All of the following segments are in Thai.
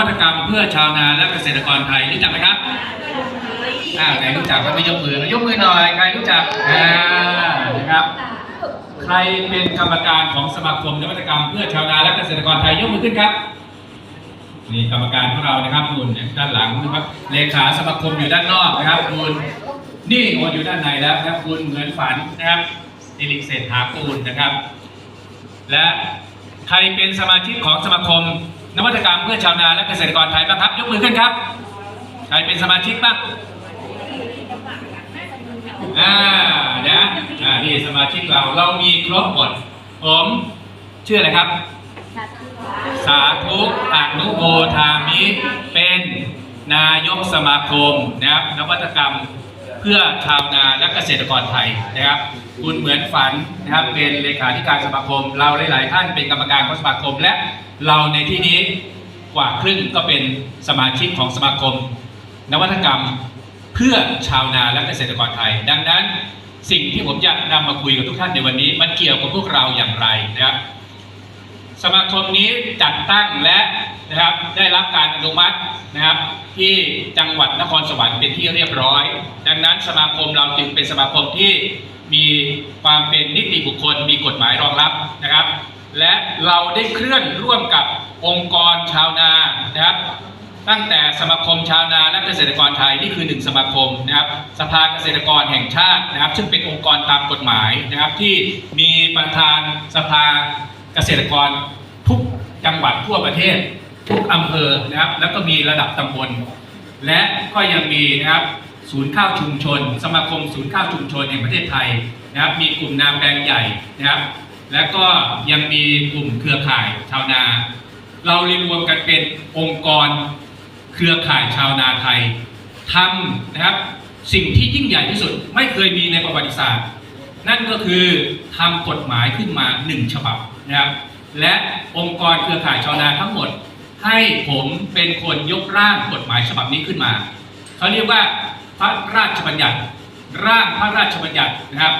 วัตกรรมเพื่อชาวนาและเกษตรกรไทยรู้จักไหมครับอ่าไหนรู้จักก็ไม่ยกมือยกมือหน่อยใครรู้จักอ่านะครับ ใครเป็นกรรมการของสมาคมนวัตกรรมเพื่อชาวนาและเกษตรกรไทยยกมือขึ้นครับนี่กรรมการของเรานะครับคุณด้านหลังนะครับเลขาสมาคมอยู่ด้านนอกนะครับคุณนี่โอนอยู่ด้านในแล้วนะครับคุณเหมือนฝันนะครับดิลิกเศรษฐากูลนะครับ และใครเป็นสมาชิกของสมาคม นวัตกรรมเพื่อชาวนาและเกษตรกรไทยบ้างครับ ยกมือขึ้นครับ ใครเป็นสมาชิกบ้างอ่านะอ่านี่สมาชิกเราเรามีครบหมด ผมชื่ออะไรครับ สาธุอนุโมทามิเป็นนายกสมาคมนะครับนวัตกรรมเพื่อชาวนาและเกษตรกรไทยนะครับ คุณเหมือนฝันนะครับเป็นเลขาธิการสมาคม เราหลาย ๆ ท่านเป็นกรรมการของสมาคม และเราในที่นี้กว่าครึ่งก็เป็นสมาชิกของสมาคม นวัตกรรมเพื่อชาวนาและเกษตรกรไทย ดังนั้น สิ่งที่ผมจะนำมาคุยกับทุกท่านในวันนี้ มันเกี่ยวกับพวกเราอย่างไรนะครับสมาคมนี้จัดตั้งและนะครับได้รับการอนุมัตินะครับ ที่จังหวัดนครสวรรค์เป็นที่เรียบร้อย ดังนั้นสมาคมเราจึงเป็นสมาคมที่ มีความเป็นนิติบุคคล มีกฎหมายรองรับนะครับ และเราได้เคลื่อนร่วมกับองค์กรชาวนานะครับ ตั้งแต่สมาคมชาวนาและเกษตรกรไทยนี่คือหนึ่งสมาคมนะครับ สภาเกษตรกรแห่งชาตินะครับ ซึ่งเป็นองค์กรตามกฎหมายนะครับ ที่มีประธานสภาเกษตรกรทุกจังหวัดทั่วประเทศ ทุกอำเภอนะครับ แล้วก็มีระดับตำบลและก็ยังมีนะครับ ศูนย์ข้าวชุมชน สมาคมศูนย์ข้าวชุมชนแห่งประเทศไทยนะครับมีกลุ่มนาแปลงใหญ่นะครับ และก็ยังมีกลุ่มเครือข่ายชาวนา เราเรียนรวมกันเป็นองค์กรเครือข่ายชาวนาไทยทำนะครับสิ่งที่ยิ่งใหญ่ที่สุดไม่เคยมีในประวัติศาสตร์ นั่นก็คือทำกฎหมายขึ้นมาหนึ่งฉบับนะครับและองค์กรเครือข่ายชาวนาทั้งหมด ให้ผมเป็นคนยกร่างกฎหมายฉบับนี้ขึ้นมาเขาเรียกว่า พระราชบัญญัติ ร่างพระราชบัญญัตินะครับ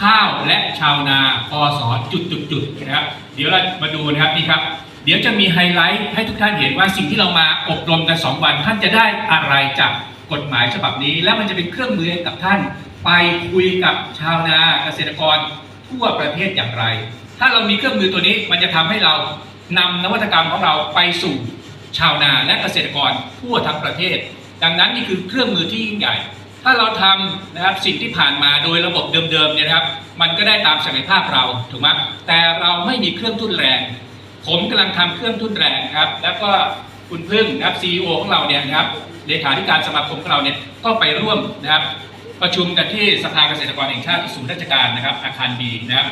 ข้าวและชาวนาพศจุดจุดจุดๆนะครับ เดี๋ยวเรามาดูนะครับนี่ครับ เดี๋ยวจะมีไฮไลท์ให้ทุกท่านเห็นว่าสิ่งที่เรามาอบรมกัน 2 วัน ท่านจะได้อะไรจากกฎหมายฉบับนี้ และมันจะเป็นเครื่องมือกับท่าน ไปคุยกับชาวนาเกษตรกรทั่วประเทศอย่างไร ถ้าเรามีเครื่องมือตัวนี้มันจะทำให้เรานำนวัตกรรมของเราไปสู่ชาวนาและเกษตรกรทั่วทั้งประเทศ ดังนั้นนี่คือเครื่องมือที่ยิ่งใหญ่ ถ้าเราทำนะครับสิ่งที่ผ่านมาโดยระบบเดิมๆเนี่ยนะครับ มันก็ได้ตามศักยภาพเราถูกไหมแต่เราไม่มีเครื่องทุ่นแรง ผมกำลังทำเครื่องทุ่นแรงครับ แล้วก็คุณพึ่งนะครับซีอของเราเนี่ยนะครับเลขาธิการสมาคมของเราเนี่ยก็ไปร่วมนะครับ ประชุมกันที่สภาเกษตรกรแห่งชาติที่ศูนย์ราชการนะครับ อาคารบีนะครับ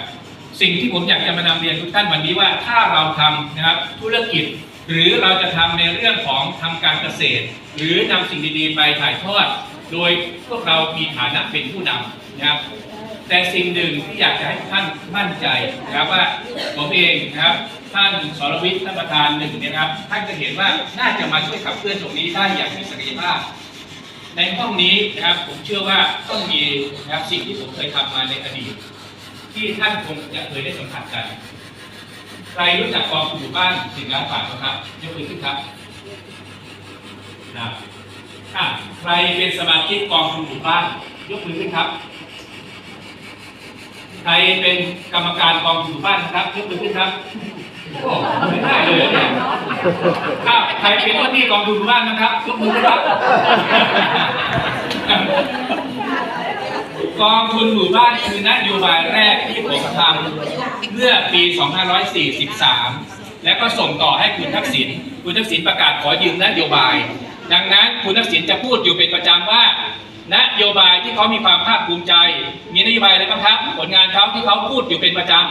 สิ่งที่ผมอยากจะมานำเรียนทุกท่านวันนี้ว่าถ้าเราทำนะครับธุรกิจ หรือเราจะทำในเรื่องของทำการเกษตร หรือนำสิ่งดีๆไปถ่ายทอด โดยพวกเรามีฐานะเป็นผู้นำนะครับ แต่สิ่งหนึ่งที่อยากจะให้ท่านมั่นใจนะครับว่าผมเองนะครับท่านสรวิทย์ท่านประธานหนึ่งเนี่ยนะครับ ท่านจะเห็นว่าน่าจะมาช่วยขับเคลื่อนตรงนี้ได้อย่างมีศักยภาพในห้องนี้นะครับผมเชื่อว่าต้องมีนะครับสิ่งที่ผมเคยทำมาในอดีต ที่ท่านคงจะเคยได้สัมผัสกัน ใครรู้จักกองทุนหมู่บ้านสิงห์ล้านบาทไหมครับยกมือขึ้นครับครับอะใครเป็นสมาชิกกองทุนหมู่บ้าน ยกมือขึ้นครับ ใครเป็นกรรมการกองทุนหมู่บ้านนะครับยกมือขึ้นครับโอ้ไม่ได้เลยเนี่ยอ้าวใครเป็นว่าที่กองทุนหมู่บ้านนะครับยกมือขึ้นครับ กองทุนหมู่บ้านคือนโยบายแรกที่ผมทำเมื่อปี 2543 และก็ส่งต่อให้คุณทักษิณ คุณทักษิณประกาศขอยืมนโยบาย ดังนั้นคุณทักษิณจะพูดอยู่เป็นประจำว่า นโยบายที่เขามีความภาคภูมิใจ มีนโยบายอะไรบ้างครับ ผลงานเขาที่เขาพูดอยู่เป็นประจำ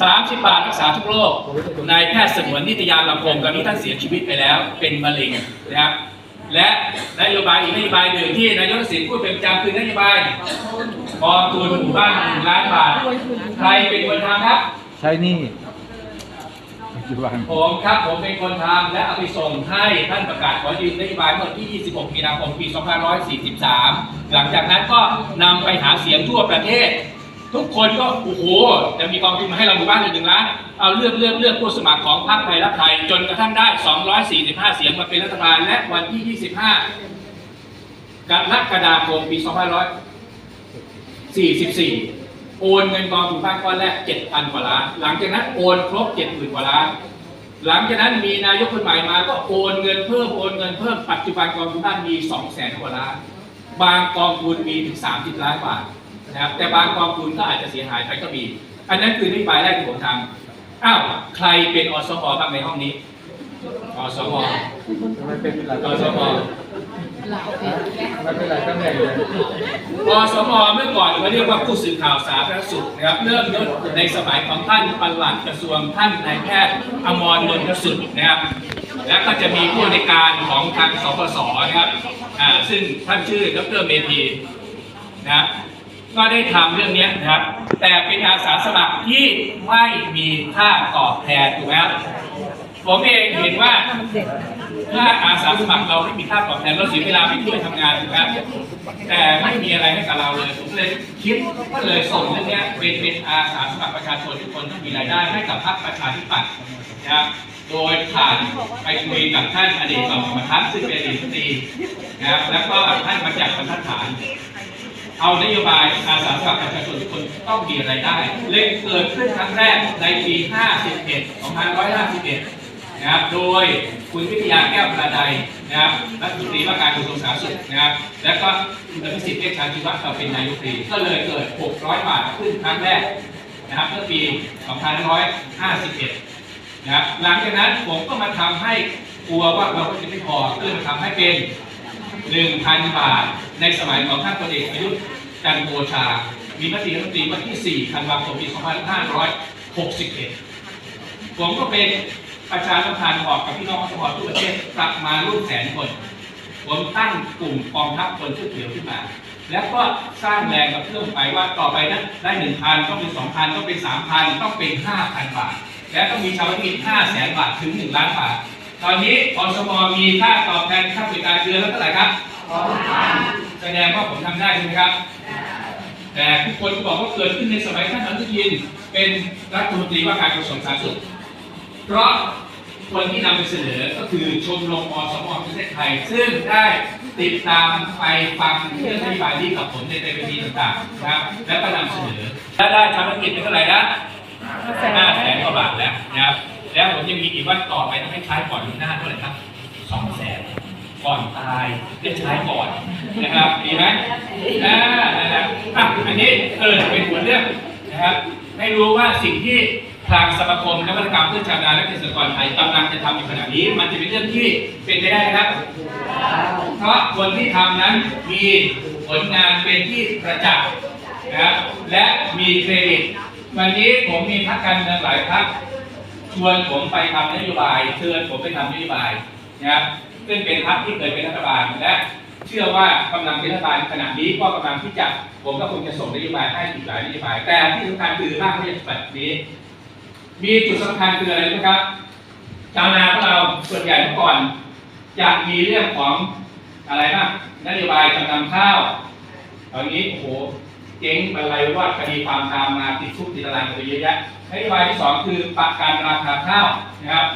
30 บาทรักษาทุกโรคนายแพทย์สงวนนิตยาลำพงตอนนี้ท่านเสียชีวิตไปแล้ว เป็นมะเร็งนะครับ และนโยบายอีกนโยบายหนึ่งที่นายกทักษิณพูดเป็นประจำคือนโยบายกองทุนหมู่บ้านหนึ่งล้านบาท ใครเป็นคนทำครับ ใช้หนี่ปัจจุบันผมครับผมเป็นคนทำและเอาไปส่งให้ท่านประกาศขอยืมนโยบายเมื่อวันที่ 26 มีนาคม ปี 2543 หลังจากนั้นก็นำไปหาเสียงทั่วประเทศ ทุกคนก็โอ้โหจะมีกองทุนมาให้เราหมู่บ้านหนึ่งล้านเอาเลือกเลือกเลือกผู้สมัครของพรรคไทยรักไทย จนกระทั่งได้ 245 เสียงมาเป็นรัฐบาลและวันที่ 25 กรกฎาคมปี 2544 โอนเงินกองทุนบ้านก้อนแรก 7,000 กว่าล้าน หลังจากนั้นโอนครบ 70,000 กว่าล้านหลังจากนั้นมีนายกคนใหม่มาก็โอนเงินเพิ่มโอนเงินเพิ่มปัจจุบันกองทุนบ้านมี 200,000กว่าล้าน บางกองทุนมีถึง 30 ล้านบาท นะครับแต่บางกองทุนก็อาจจะเสียหายไปก็มี อันนั้นคือนโยบายแรกที่ผมทำอ้าวใครเป็นอสมบ้างในห้องนี้อสมทำไมเป็นอสมไมเป็นหลายตำแหน่งเลยอสมเมื่อก่อนเขาเรียกว่าผู้สื่อข่าวสาธารณสุขนะครับเริ่มต้นในสมัยของท่านปลัดกระทรวงท่านนายแพทย์อมรนนทสุดนะครับแล้วก็จะมีผู้ในการของทางสปสนะครับอ่าซึ่งท่านชื่อดรเมธีนะครับ ก็ได้ทำเรื่องนี้นะครับ แต่เป็นอาสาสมัครที่ไม่มีค่าตอบแทนถูกไหมครับผมเองเห็นว่าถ้าอาสาสมัครเราไม่มีค่าตอบแทนเราเสียเวลาไปช่วยทำงานถูกไหมแต่ไม่มีอะไรให้กับเราเลย ผมเลยคิดก็เลยส่งเรื่องนี้เป็นเป็นอาสาสมัครประชาชนทุกคนที่มีรายได้ให้กับพรรคประชาธิปัตย์นะครับโดยผ่านไปคุยกับท่านอดีตสองธรรมทัศน์ซึ่งเป็นอดีตตีนะครับแล้วก็ท่านมาจากบรรทัดฐาน เอานโยบายอาสาสมัครประชาชนทุกคนต้องมีรายได้ เลยเกิดขึ้นครั้งแรกในปี 51 2551 นะครับ โดยคุณวิทยาแก้วประดัยนะครับรัฐมนตรีว่าการกระทรวงสาธารณสุขนะครับ แล้วก็คุณอภิสิทธิ์เวชชาชีวะเราเป็นนายกรีก็เลยเกิด 600 บาทขึ้นครั้งแรกนะครับเมื่อปี2551 นะครับ หลังจากนั้นผมก็มาทำให้กลัวว่าเราก็จะไม่พอก็เลยมาทำให้เป็น 1,000 บาท ในสมัยของท่านพลเอกประยุทธ์จันทร์โอชา มีมติรัฐมนตรีวันที่ 4 ธันวาคม ปี 2561 ผมก็เป็นประชาสัมพันธ์บอกกับพี่น้องอสมทั่วประเทศประมาณร่วมแสนคน ผมตั้งกลุ่มกองทัพคนเสื้อเขียวขึ้นมา แล้วก็สร้างแรงกระเพื่อมไปว่าต่อไปนั้นได้หนึ่งพันต้องเป็นสองพันต้องเป็นสามพันต้องเป็นห้าพันบาท และต้องมีชาวบ้านห้าแสนบาทถึงหนึ่งล้านบาท ตอนนี้อสมมีค่าตอบแทนค่าบริการเดือนละเท่าไหร่ครับแสดงว่าผมทำได้ใช่ไหมครับ แต่ทุกคนก็บอกว่าเกิดขึ้นในสมัยท่านอนุทินเป็นรัฐมนตรีว่าการกระทรวงสาธารณสุข เพราะคนที่นำไปเสนอก็คือชมรมอสมประเทศไทย ซึ่งได้ติดตามไปฟังเรื่องนโยบายนี้กับผมในเวทีต่างๆนะครับแล้วก็นำเสนอและได้ชาวธุรกิจเป็นเท่าไหร่นะห้าแสนกว่าบาทแล้วนะครับ แล้วผมยังมีอีกว่าต่อไปต้องให้ใช้ก่อนหน้าเท่าไหร่ครับสองแสนก่อนตายได้ใช้ก่อนนะครับดีไหมอ่านะครับอะอันนี้เออเป็นหัวเรื่องนะครับให้รู้ว่าสิ่งที่ทางสมาคมนวัตกรรมเพื่อชาวนาและเกษตรกรไทยกำลังจะทำอยู่ขณะนี้ มันจะเป็นเรื่องที่เป็นไปได้นะครับ เพราะคนที่ทำนั้นมีผลงานเป็นที่ประจักษ์นะครับและมีเครดิต วันนี้ผมมีพรรคการเมืองหลายพรรค ชวนผมไปทำนโยบายเชิญผมไปทำนโยบายนะครับซึ่งเป็นพรรคที่เคยเป็นรัฐบาลและเชื่อว่ากำลังเป็นรัฐบาลขณะนี้ก็กำลังที่จะผมก็คงจะส่งนโยบายให้อีกหลายนโยบาย แต่ที่สำคัญคือร่างพระราชบัญญัตินี้ มีจุดสำคัญคืออะไรรู้ไหมครับชาวนาของเราส่วนใหญ่เมื่อก่อนจะมีเรื่องของอะไรนะนโยบายจำนำข้าว ตอนนี้โอ้โห เจ๊งบรรลัยว่าคดีความตามมาติดคุกติดตารางกันไปเยอะแยะนโยบายที่สองคือประกันราคาข้าวนะครับ